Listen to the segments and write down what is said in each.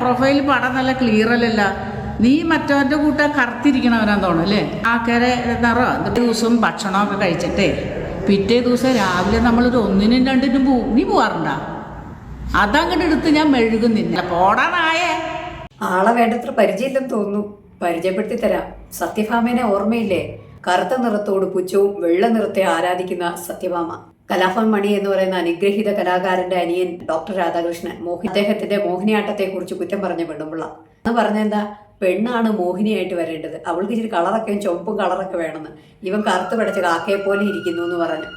Profile പടം നല്ല clear അല്ലല്ല. നീ മറ്റവന്റെ കൂട്ടം കറുത്തിരിക്കണവനാന്ന് തോന്നുന്നു അല്ലേ? എന്താ എന്നിട്ട് ദിവസവും ഭക്ഷണമൊക്കെ കഴിച്ചിട്ടേ പിറ്റേ ദിവസം രാവിലെ നമ്മളൊരു ഒന്നിനും രണ്ടിനും പോവും നീ പോവാറുണ്ടാ? അതങ്ങോട്ട് എടുത്ത് ഞാൻ മെഴുകുന്നില്ല. പോടാ നായേ ആളെ വേണ്ടത്ര പരിചയമില്ലെന്ന് തോന്നുന്നു. പരിചയപ്പെടുത്തി തരാം. സത്യഭാമേനെ ഓർമ്മയില്ലേ? കറുത്ത നിറത്തോട് പുച്ഛവും വെള്ള നിറത്തെ ആരാധിക്കുന്ന സത്യഭാമ. കലാഭവൻ മണി എന്ന് പറയുന്ന അനുഗ്രഹീത കലാകാരന്റെ അനിയൻ ഡോക്ടർ രാധാകൃഷ്ണൻ മോഹി അദ്ദേഹത്തിന്റെ മോഹിനിയാട്ടത്തെ കുറിച്ച് കുറ്റം പറഞ്ഞ പെണ്ണുമ്പിള്ള. എന്ന് പറഞ്ഞെന്താ? പെണ്ണാണ് മോഹിനിയായിട്ട് വരേണ്ടത്. അവൾക്ക് ഇച്ചിരി കളറൊക്കെ ചുവപ്പും കളറൊക്കെ വേണമെന്ന്. ഇവൻ കറുത്ത് പിടച്ച കാക്കയെ പോലെ ഇരിക്കുന്നു എന്ന് പറഞ്ഞു.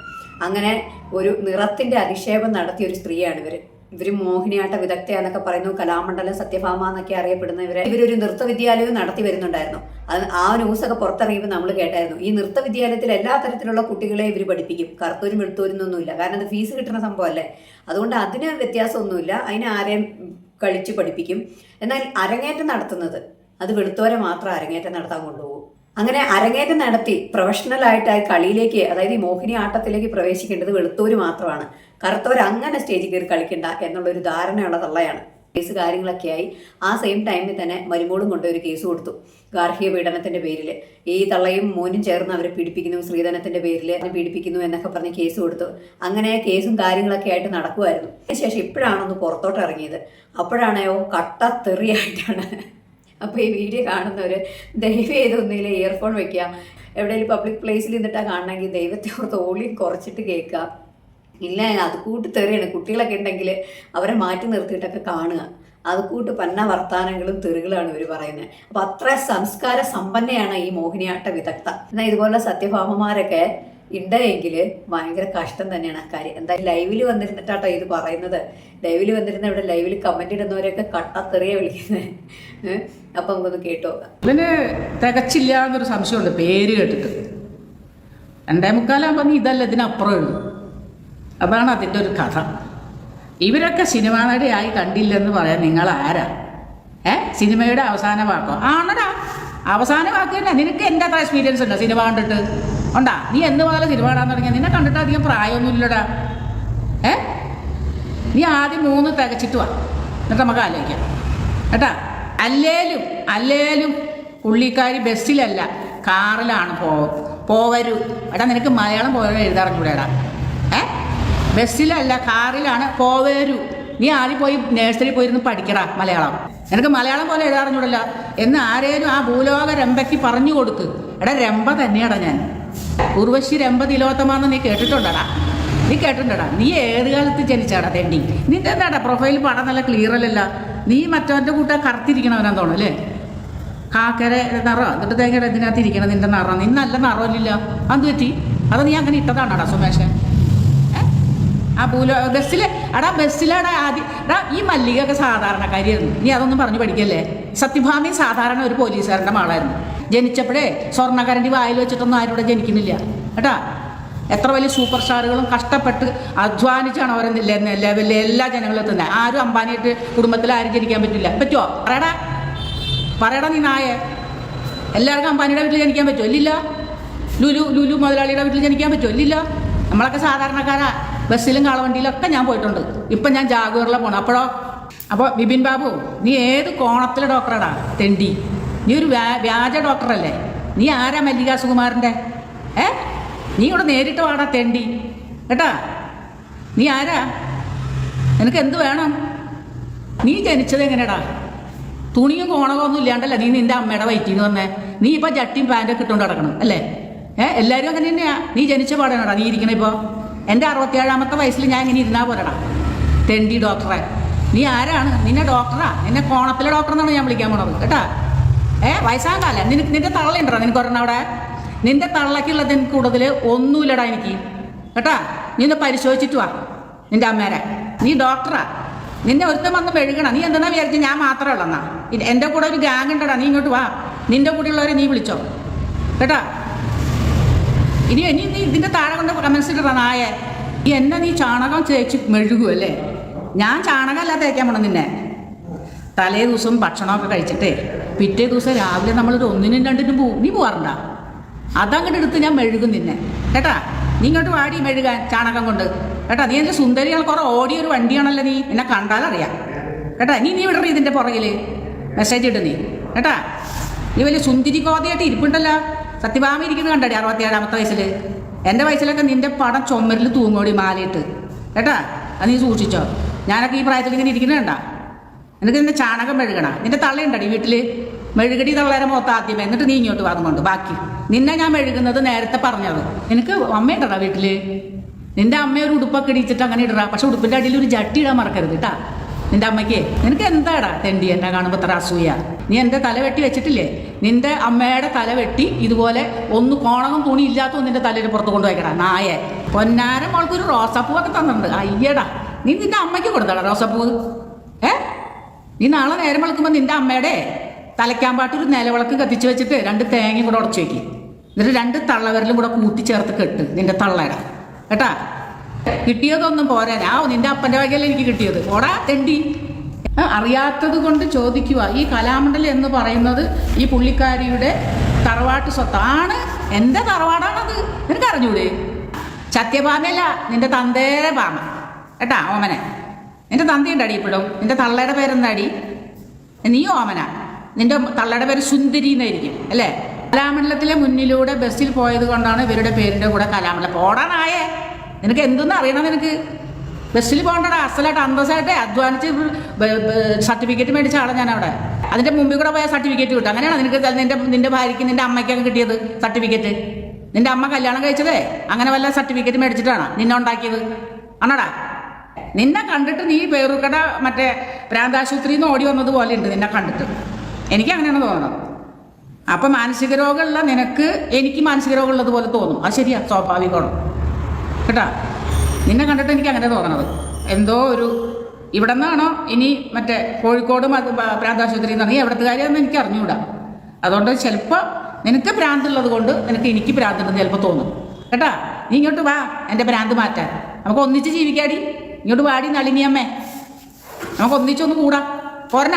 അങ്ങനെ ഒരു നിറത്തിന്റെ അധിക്ഷേപം നടത്തിയ ഒരു സ്ത്രീയാണ് ഇവർ. ഇവർ മോഹിനിയാട്ട വിദഗ്ധയാന്നൊക്കെ പറയുന്നു. കലാമണ്ഡലം സത്യഭാമ എന്നൊക്കെ അറിയപ്പെടുന്ന ഇവരെ. ഇവരൊരു നൃത്ത വിദ്യാലയവും നടത്തി വരുന്നുണ്ടായിരുന്നു അത് ആ ന്യൂസൊക്കെ പുറത്തിറങ്ങിയപ്പോൾ നമ്മൾ കേട്ടായിരുന്നു. ഈ നൃത്ത വിദ്യാലയത്തിൽ എല്ലാ തരത്തിലുള്ള കുട്ടികളെ ഇവർ പഠിപ്പിക്കും. കറുത്തൂരും വെളുത്തൂരും ഒന്നുമില്ല കാരണം അത് ഫീസ് കിട്ടുന്ന സംഭവമല്ലേ? അതുകൊണ്ട് അതിന് വ്യത്യാസമൊന്നുമില്ല. അതിനെ ആരെയും കളിച്ച് പഠിപ്പിക്കും. എന്നാൽ അരങ്ങേറ്റം നടത്തുന്നത് അത് വെളുത്തോരെ മാത്രം അരങ്ങേറ്റം നടത്താൻ കൊണ്ടുപോകും. അങ്ങനെ അരങ്ങേറ്റം നടത്തി പ്രൊഫഷണൽ ആയിട്ട് ആ കളിയിലേക്ക് അതായത് ഈ മോഹിനി ആട്ടത്തിലേക്ക് പ്രവേശിക്കേണ്ടത് വെളുത്തൂര് മാത്രമാണ്. കറുത്തവർ അങ്ങനെ സ്റ്റേജിൽ കയറി കളിക്കണ്ട എന്നുള്ളൊരു ധാരണയുള്ള തള്ളയാണ്. കേസ് കാര്യങ്ങളൊക്കെയായി ആ സെയിം ടൈമിൽ തന്നെ മരുമോളും കൊണ്ട് ഒരു കേസ് കൊടുത്തു. ഗാർഹിക പീഡനത്തിന്റെ പേരിൽ ഈ തള്ളയും മോനും ചേർന്ന് അവരെ പീഡിപ്പിക്കുന്നു സ്ത്രീധനത്തിന്റെ പേരിൽ പീഡിപ്പിക്കുന്നു എന്നൊക്കെ പറഞ്ഞ് കേസ് കൊടുത്തു. അങ്ങനെ കേസും കാര്യങ്ങളൊക്കെ ആയിട്ട് നടക്കുമായിരുന്നു അതിനുശേഷം ഇപ്പോഴാണൊന്ന് പുറത്തോട്ട് ഇറങ്ങിയത്. അപ്പോഴാണോ കട്ട തെറിയായിട്ടാണ്. അപ്പോൾ ഈ വീഡിയോ കാണുന്നവർ ദയവ് ചെയ്ത് ഇയർഫോൺ വെക്കുക. എവിടെയെങ്കിലും പബ്ലിക് പ്ലേസിൽ നിന്നിട്ടാണ് കാണണമെങ്കിൽ ദൈവത്തെ ഓർത്ത് ഓളിയും കുറച്ചിട്ട് കേൾക്കുക. ഇല്ല അത് കൂട്ട് തെറിയാണ് കുട്ടികളൊക്കെ ഉണ്ടെങ്കിൽ അവരെ മാറ്റി നിർത്തിയിട്ടൊക്കെ കാണുക. അത് കൂട്ട് പന്ന വർത്താനങ്ങളും തെറികളാണ് ഇവർ പറയുന്നത് അപ്പം അത്ര സംസ്കാര സമ്പന്നയാണ് ഈ മോഹിനിയാട്ട വിദഗ്ധ. എന്നാൽ ഇതുപോലെ സത്യഭാമമാരൊക്കെ ഉണ്ടെങ്കിൽ ഭയങ്കര കഷ്ടം തന്നെയാണ് ആ കാര്യം. എന്താ ലൈവിൽ വന്നിരുന്നിട്ടാട്ടോ ഇത് പറയുന്നത്? ലൈവിൽ വന്നിരുന്ന ഇവിടെ ലൈവിൽ കമന്റ് ഇടുന്നവരെയൊക്കെ കട്ടത്തെറിയ വിളിക്കുന്നത് അപ്പൊ നമുക്കൊന്ന് കേട്ടു ഇതിന് തികച്ചില്ല എന്നൊരു സംശയമുണ്ട്. പേര് കേട്ടിട്ട്. രണ്ടേ മുക്കാലാകുമ്പോൾ ഇതല്ല ഇതിനപ്പുറം ഉള്ളൂ. അതാണ് അതിന്റെ ഒരു കഥ. ഇവരൊക്കെ സിനിമാ നടിയായി കണ്ടില്ലെന്ന് പറയാൻ നിങ്ങൾ ആരാ? ഏ? സിനിമയുടെ അവസാന വാക്കോ? ആണടാ അവസാന വാക്ക് തന്നെ. നിനക്ക് എന്റെ അത്ര എക്സ്പീരിയൻസ് ഉണ്ടോ സിനിമ കണ്ടിട്ട്? ഉണ്ടാ? നീ എന്ന് മുതൽ സിനിമ കാണാൻ തുടങ്ങിയ? നിന്നെ കണ്ടിട്ട് അധികം പ്രായമൊന്നുമില്ലടാ ഏ? നീ ആദ്യം മൂന്ന് തികച്ചിട്ട് വാ. എന്നിട്ട് നമുക്ക് ആലോചിക്കാം. കേട്ടാ? അല്ലേലും അല്ലേലും പുള്ളിക്കാരി ബസ്സിലല്ല കാറിലാണ് പോ പോവരൂ. എടാ നിനക്ക് മലയാളം പോലെ എഴുതാറിഞ്ഞൂടെടാ ബസ്സിലല്ല കാറിലാണ്. പോവേരു. നീ ആദ്യം പോയി നേഴ്സറി പോയിരുന്ന് പഠിക്കടാ മലയാളം. നിനക്ക് മലയാളം പോലെ എഴുതാറിഞ്ഞൂടല്ല എന്ന് ആരേലും ആ ഭൂലോക രംഭയ്ക്ക് പറഞ്ഞു കൊടുക്ക്. എടാ രംഭ തന്നെയാടാ ഞാൻ. ഉർവശി രംഭ തിലോത്തമാന്ന് നീ കേട്ടിട്ടുണ്ടടാ? നീ കേട്ടിട്ടുണ്ടടാ? നീ ഏത് കാലത്ത് ജനിച്ചാടാ തെണ്ടി? നിന്റെ എന്താടാ പ്രൊഫൈൽ പടം നല്ല ക്ലിയർ അല്ലല്ല? നീ മറ്റവന്റെ കൂട്ട കറുത്തിരിക്കണവനാന്ന് തോന്നുന്നു അല്ലേ? കാക്കര നിറ. എന്നിട്ട് തേങ്ങയുടെ ഇതിനകത്ത് ഇരിക്കണം നിന്റെ നിറ? നീ നല്ല നിറമില്ല അത് പറ്റി? അത് നീ അങ്ങനെ ഇട്ടതാണോടാ സുമേഷൻ? ആ പൂല ബസ്സിൽ എടാ ബസ്സിലടാ ആദ്യം എടാ ഈ മല്ലികയൊക്കെ സാധാരണക്കാരിയായിരുന്നു നീ അതൊന്നും പറഞ്ഞു പഠിക്കല്ലേ? സത്യഭാമി സാധാരണ ഒരു പോലീസുകാരന്റെ മാളായിരുന്നു ജനിച്ചപ്പോഴേ സ്വർണക്കരണ്ടി വായിൽ വെച്ചിട്ടൊന്നും ആരും ഇവിടെ ജനിക്കുന്നില്ല. കേട്ടാ? എത്ര വലിയ സൂപ്പർ സ്റ്റാറുകളും കഷ്ടപ്പെട്ട് അധ്വാനിച്ചാണ് അവരെ ലെവലിൽ എല്ലാ ജനങ്ങളും എത്തുന്നത് ആരും അമ്പാനിയിട്ട് കുടുംബത്തിൽ ആരും ജനിക്കാൻ പറ്റില്ല. പറ്റുമോ പറയടാ. പറയടാ നീ നായേ. എല്ലാവർക്കും അമ്പാനിയുടെ വീട്ടിൽ ജനിക്കാൻ പറ്റുമോ ഇല്ലില്ല. ലുലു ലുലു മുതലാളിയുടെ വീട്ടിൽ ജനിക്കാൻ പറ്റുമോ ഇല്ലില്ല. നമ്മളൊക്കെ സാധാരണക്കാരാ. ബസ്സിലും കാളവണ്ടിയിലൊക്കെ ഞാൻ പോയിട്ടുണ്ട്. ഇപ്പം ഞാൻ ജാഗൂറിലാണ് പോകണം അപ്പോഴോ? അപ്പോൾ ബിപിൻ ബാബു നീ ഏത് കോണത്തിലെ ഡോക്ടറാടാ? തെണ്ടി. നീ ഒരു വ്യാ വ്യാജ ഡോക്ടറല്ലേ. നീ ആരാ മല്ലികാ സുകുമാരന്റെ? ഏ? നീ ഇവിടെ നേരിട്ട് വാടാ തെണ്ടി. കേട്ടാ? നീ ആരാ? നിനക്ക് എന്ത് വേണം? നീ ജനിച്ചത് എങ്ങനെയാടാ തുണിയും കോണകവും ഒന്നും ഇല്ലാണ്ടല്ല നീ നിന്റെ അമ്മയുടെ വയറ്റിന്ന് വന്നേ? നീ ഇപ്പൊ ജട്ടിയും പാന്റൊക്കെ ഇട്ടുകൊണ്ട് നടക്കണം അല്ലേ? ഏ? എല്ലാവരും അങ്ങനെ തന്നെയാ. നീ ജനിച്ച പാടാണോടാ നീ ഇരിക്കണേ ഇപ്പോൾ എന്റെ അറുപത്തിയേഴാമത്തെ വയസ്സിൽ ഞാൻ ഇങ്ങനെ ഇരുന്നാ പോരടാ. തെണ്ടി ഡോക്ടറെ. നീ ആരാണ്? നിന്നെ ഡോക്ടറാ? നിന്നെ കോണത്തിലെ ഡോക്ടർ എന്നാണ് ഞാൻ വിളിക്കാൻ പോണത് കേട്ടാ? ഏ വയസ്സാകാല. നിനക്ക് നിന്റെ തള്ളയുണ്ടോ? നിനക്ക് ഒരെണ്ണം അവിടെ? നിന്റെ തള്ളക്കുള്ളത് എനിക്ക് കൂടുതൽ ഒന്നുമില്ലടാ എനിക്ക്. കേട്ടാ? നീ ഒന്ന് പരിശോധിച്ചിട്ട് വാ നിന്റെ അമ്മേരെ നീ ഡോക്ടറാ. നിന്നെ ഒരുത്തം വന്ന് മെഴുകണം. നീ എന്തെന്നാ വിചാരിച്ചു? ഞാൻ മാത്രമേ ഉള്ളെന്നാ. എന്റെ കൂടെ ഒരു ഗാങ് ഉണ്ടടാ. നീ ഇങ്ങോട്ട് വാ. നിന്റെ കൂടെ ഉള്ളവരെ നീ വിളിച്ചോ. കേട്ടാ? ഇനി ഇനി നീ ഇതിന്റെ താഴെ കൊണ്ട് കമൻസ് നായേ. എന്നെ നീ ചാണകം തേച്ച് മെഴുകുമല്ലേ ഞാൻ ചാണകമല്ല തേക്കാൻ പോണം നിന്നെ. തലേ ദിവസം ഭക്ഷണമൊക്കെ കഴിച്ചിട്ടേ പിറ്റേ ദിവസം രാവിലെ നമ്മളൊരു ഒന്നിനും രണ്ടിനും പോവും നീ പോവാറുണ്ടാ? അതങ്ങോട്ട് എടുത്ത് ഞാൻ മെഴുകും നിന്നെ. കേട്ടാ? നീ ഇങ്ങോട്ട് വാടി മെഴുകാൻ ചാണകം കൊണ്ട്. കേട്ടാ? നീ എന്റെ സുന്ദരികൾ കുറെ ഓടിയൊരു വണ്ടിയാണല്ലോ നീ. എന്നെ കണ്ടാലറിയാം. കേട്ടാ? നീ നീ വിടറി ഇതിന്റെ പുറകിൽ മെസ്സേജ് ഇട്ട് നീ. കേട്ടാ? നീ വലിയ സുന്ദരി കോതയായിട്ട് ഇരിപ്പുണ്ടല്ലോ. സത്യഭാമ ഇരിക്കുന്നത് കണ്ടടി അറുപത്തിയേഴാമത്തെ വയസ്സിൽ എന്റെ വയസ്സിലൊക്കെ നിന്റെ പടം ചുമരിൽ തൂങ്ങോടി മാലയിട്ട്. കേട്ടാ? അത് നീ സൂക്ഷിച്ചോ. ഞാനൊക്കെ ഈ പ്രായത്തിൽ ഇങ്ങനെ ഇരിക്കുന്നത് കണ്ടാ? എനിക്ക് നിന്റെ ചാണകം മെഴുകണ? നിന്റെ തള്ളയുണ്ടടി വീട്ടിൽ മെഴുകടി തള്ളേരെ മൊത്തം ആദ്യമേ. എന്നിട്ട് നീ ഇങ്ങോട്ട് കൊണ്ട് ബാക്കി. നിന്നെ ഞാൻ മെഴുകുന്നത് നേരത്തെ പറഞ്ഞത്. എനിക്ക് അമ്മയുണ്ടടാ വീട്ടിൽ നിന്റെ അമ്മ ഒരു ഉടുപ്പൊക്കെ ഇടിച്ചിട്ട് അങ്ങനെ ഇടറാ. പക്ഷെ ഉടുപ്പിന്റെ അടിയിൽ ഒരു ജട്ടി ഇടാൻ മറക്കരുത് കേട്ടാ. നിന്റെ അമ്മയ്ക്ക് നിനക്ക് എന്താടാ തെണ്ടി എന്നെ കാണുമ്പോൾ ഇത്ര അസൂയ? നീ എന്റെ തല വെട്ടി വെച്ചിട്ടില്ലേ? നിന്റെ അമ്മയുടെ തല വെട്ടി ഇതുപോലെ ഒന്ന് കോണകം തുണി ഇല്ലാത്ത നിന്റെ തലയിൽ പുറത്ത് കൊണ്ടുപോയിക്കടാ നായെ. പൊന്നാര മോൾക്ക് ഒരു റോസാപ്പൂവൊക്കെ തന്നിട്ടുണ്ട്. അയ്യടാ നീ നിന്റെ അമ്മയ്ക്ക് കൊടുത്താടാ റോസാപ്പൂവ്? ഏ? നീ നാളെ നേരം വിളക്കുമ്പോൾ നിന്റെ അമ്മയുടെ ഒരു നിലവിളക്ക് കത്തിച്ച് വെച്ചിട്ട് രണ്ട് തേങ്ങയും കൂടെ ഉടച്ചു വയ്ക്കും എന്നിട്ട് രണ്ട് തള്ളവരലും കൂടെ കൂട്ടിച്ചേർത്ത് കെട്ട് നിന്റെ തള്ളയുടെ കേട്ടാ? കിട്ടിയതൊന്നും പോരാ. നിന്റെ അപ്പന്റെ വകയല്ല എനിക്ക് കിട്ടിയത്. ഓടാ തെണ്ടി. അറിയാത്തത് കൊണ്ട് ചോദിക്കുക. ഈ കലാമണ്ഡലം എന്ന് പറയുന്നത് ഈ പുള്ളിക്കാരിയുടെ തറവാട്ട് സ്വത്താണ്. എന്റെ തറവാടാണത്. നിനക്ക് അറിഞ്ഞൂടെ? സത്യഭാമയല്ല നിന്റെ തന്തേരെ പാമ കേട്ടാ ഓമനെ? നിന്റെ തന്തയുണ്ടടി ഇപ്പോഴും. നിന്റെ തള്ളയുടെ പേരെന്താടി? നീ ഓമന. നിന്റെ തള്ളയുടെ പേര് സുന്ദരി എന്നായിരിക്കും അല്ലേ? കലാമണ്ഡലത്തിലെ മുന്നിലൂടെ ബസ്സിൽ പോയത് കൊണ്ടാണ് ഇവരുടെ പേരിന്റെ കൂടെ കലാമണ്ഡലം. പോടാനായേ നിനക്ക് എന്തെന്ന് അറിയണം നിനക്ക്? ബസ്സിൽ പോകണ്ടടാ. അസലായിട്ട് അന്തസ്സായിട്ട് അധ്വാനിച്ച് സർട്ടിഫിക്കറ്റ് മേടിച്ച ഞാൻ അവിടെ അതിന്റെ മുമ്പിൽ കൂടെ പോയ സർട്ടിഫിക്കറ്റ് കിട്ടും. അങ്ങനെയാണ് നിനക്ക് നിന്റെ നിന്റെ ഭാര്യയ്ക്ക് നിന്റെ അമ്മയ്ക്കൊക്കെ കിട്ടിയത് സർട്ടിഫിക്കറ്റ് നിന്റെ അമ്മ കല്യാണം കഴിച്ചതേ? അങ്ങനെ വല്ല സർട്ടിഫിക്കറ്റ് മേടിച്ചിട്ടാണ് നിന്നെ ഉണ്ടാക്കിയത്? ആണോടാ? നിന്നെ കണ്ടിട്ട് നീ പേറുക്കട മറ്റേ പ്രാന്താശുപത്രിയിൽ നിന്ന് ഓടി വന്നത് പോലെ ഉണ്ട് നിന്നെ കണ്ടിട്ട്. എനിക്ക് അങ്ങനെയാണ് തോന്നുന്നത്. അപ്പം മാനസിക രോഗമുള്ള നിനക്ക് എനിക്ക് മാനസിക രോഗമുള്ളത് പോലെ തോന്നും. അത് ശരിയാ സ്വാഭാവികമാണ്. കേട്ടാ? നിന്നെ കണ്ടിട്ട് എനിക്ക് അങ്ങനെ തോന്നണത്. എന്തോ ഒരു ഇവിടെ നിന്നാണോ ഇനി മറ്റേ കോഴിക്കോട് മത- പ- എന്ന് പറഞ്ഞാൽ എവിടത്തെ കാര്യമെന്ന് എനിക്ക് അറിഞ്ഞുകൂടാ അതുകൊണ്ട് ചിലപ്പോൾ നിനക്ക് ഭ്രാന്തുള്ളത് കൊണ്ട് നിനക്ക് എനിക്ക് ഭ്രാന്തുണ്ടെന്ന് ചിലപ്പോൾ തോന്നും. കേട്ടാ? നീ ഇങ്ങോട്ട് വാ എന്റെ ഭ്രാന്ത് മാറ്റാൻ. നമുക്ക് ഒന്നിച്ച് ജീവിക്കാടി. ഇങ്ങോട്ട് വാടി നളിനിയമ്മേ. നമുക്ക് ഒന്നിച്ചൊന്ന് കൂടാം. പോരണ?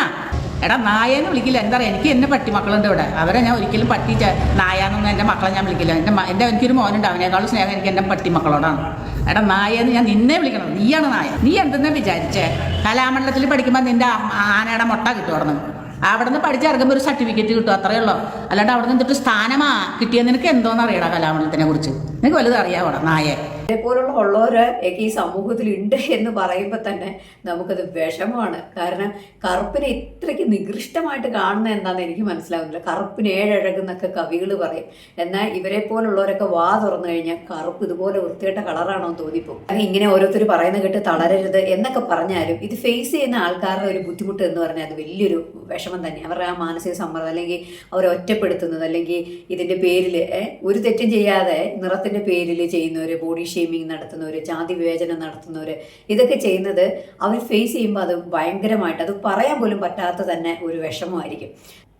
എടാ നായെന്ന് വിളിക്കില്ല. എന്താ പറയുക എനിക്ക് എന്നെ പട്ടി മക്കളുണ്ട് ഇവിടെ. അവരെ ഞാൻ ഒരിക്കലും പട്ടി നായാന്നൊന്നും എന്റെ മക്കളെ ഞാൻ വിളിക്കില്ല. എന്റെ എന്റെ എനിക്കൊരു മോനുണ്ട് അവനേക്കാളും സ്നേഹം എനിക്ക് എന്റെ പട്ടി മക്കളോടാണ് എടാ നായെന്ന് ഞാൻ നിന്നെ വിളിക്കണം. നീയാണ് നായ. നീ എന്തെന്നാ വിചാരിച്ചേ? കലാമണ്ഡലത്തിൽ പഠിക്കുമ്പോൾ നിന്റെ ആനയുടെ മുട്ട കിട്ടും അവിടെ നിന്ന് പഠിച്ചിറങ്ങുമ്പോൾ ഒരു സർട്ടിഫിക്കറ്റ് കിട്ടും. അത്രയേ ഉള്ളൂ. അല്ലാണ്ട് അവിടെ നിന്നിട്ട് സ്ഥാനമാ കിട്ടിയ നിനക്ക് എന്തോന്നറിയടാ കലാമണ്ഡലത്തിനെ കുറിച്ച്? നിനക്ക് വലുത് അവിടെ നായേ? ഇതേപോലുള്ള ഉള്ളവര് ഈ സമൂഹത്തിൽ ഉണ്ട് എന്ന് പറയുമ്പോൾ തന്നെ നമുക്കത് വിഷമമാണ്. കാരണം കറുപ്പിനെ ഇത്രയ്ക്ക് നികൃഷ്ടമായിട്ട് കാണുന്ന എന്താണെന്ന് എനിക്ക് മനസ്സിലാവുന്നില്ല. കറുപ്പിന് ഏഴഴകുന്നൊക്കെ കവികൾ പറയും. എന്നാൽ ഇവരെ പോലുള്ളവരൊക്കെ വാ തുറന്നു കഴിഞ്ഞാൽ കറുപ്പ് ഇതുപോലെ വൃത്തികെട്ട കളറാണോ എന്ന് തോന്നിപ്പോ ഇങ്ങനെ ഓരോരുത്തർ പറയുന്ന കേട്ട് തളരരുത് എന്നൊക്കെ പറഞ്ഞാലും ഇത് ഫേസ് ചെയ്യുന്ന ആൾക്കാരുടെ ഒരു ബുദ്ധിമുട്ട് എന്ന് പറഞ്ഞാൽ അത് വലിയൊരു വിഷമം തന്നെ അവരുടെ ആ മാനസിക സമ്മർദ്ദം അല്ലെങ്കിൽ അവരെ ഒറ്റപ്പെടുത്തുന്നത് അല്ലെങ്കിൽ ഇതിന്റെ പേരിൽ ഒരു തെറ്റും ചെയ്യാതെ നിറത്തിന്റെ പേരിൽ ചെയ്യുന്നവര് ബോഡി ഷേമിങ് നടത്തുന്നവര് ജാതി വിവേചനം നടത്തുന്നവര് ഇതൊക്കെ ചെയ്യുന്നത് അവർ ഫേസ് ചെയ്യുമ്പോൾ അത് ഭയങ്കരമായിട്ട് അത് പറയാൻ പോലും പറ്റാത്ത തന്നെ ഒരു വിഷമമായിരിക്കും.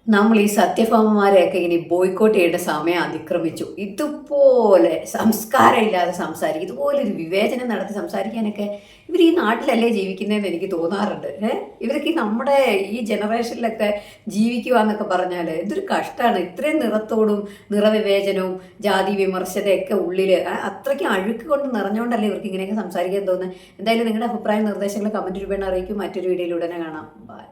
നമ്മൾ ഈ സത്യഭാമമാരെയൊക്കെ ഇനി ബോയ്ക്കോട്ട് ചെയ്യേണ്ട സമയം അതിക്രമിച്ചു. ഇതുപോലെ സംസ്കാരം ഇല്ലാതെ സംസാരിക്കും. ഇതുപോലെ ഒരു വിവേചനം നടത്തി സംസാരിക്കാനൊക്കെ ഇവർ ഈ നാട്ടിലല്ലേ ജീവിക്കുന്നതെന്ന് എനിക്ക് തോന്നാറുണ്ട്. ഏഹ് ഇവരൊക്കെ നമ്മുടെ ഈ ജനറേഷനിലൊക്കെ ജീവിക്കുക എന്നൊക്കെ പറഞ്ഞാൽ ഇതൊരു കഷ്ടമാണ് ഇത്രയും നിറത്തോടും നിറവിവേചനവും ജാതി വിമർശതയൊക്കെ ഉള്ളിൽ അത്രയ്ക്ക് അഴുക്ക് കൊണ്ട് നിറഞ്ഞുകൊണ്ടല്ലേ ഇവർക്ക് ഇങ്ങനെയൊക്കെ സംസാരിക്കാൻ തോന്നുന്നത് എന്തായാലും നിങ്ങളുടെ അഭിപ്രായ നിർദ്ദേശങ്ങൾ കമന്റ് രൂപേണ അറിയിക്കും. മറ്റൊരു വീഡിയോയിലൂടെ കാണാം. ബൈ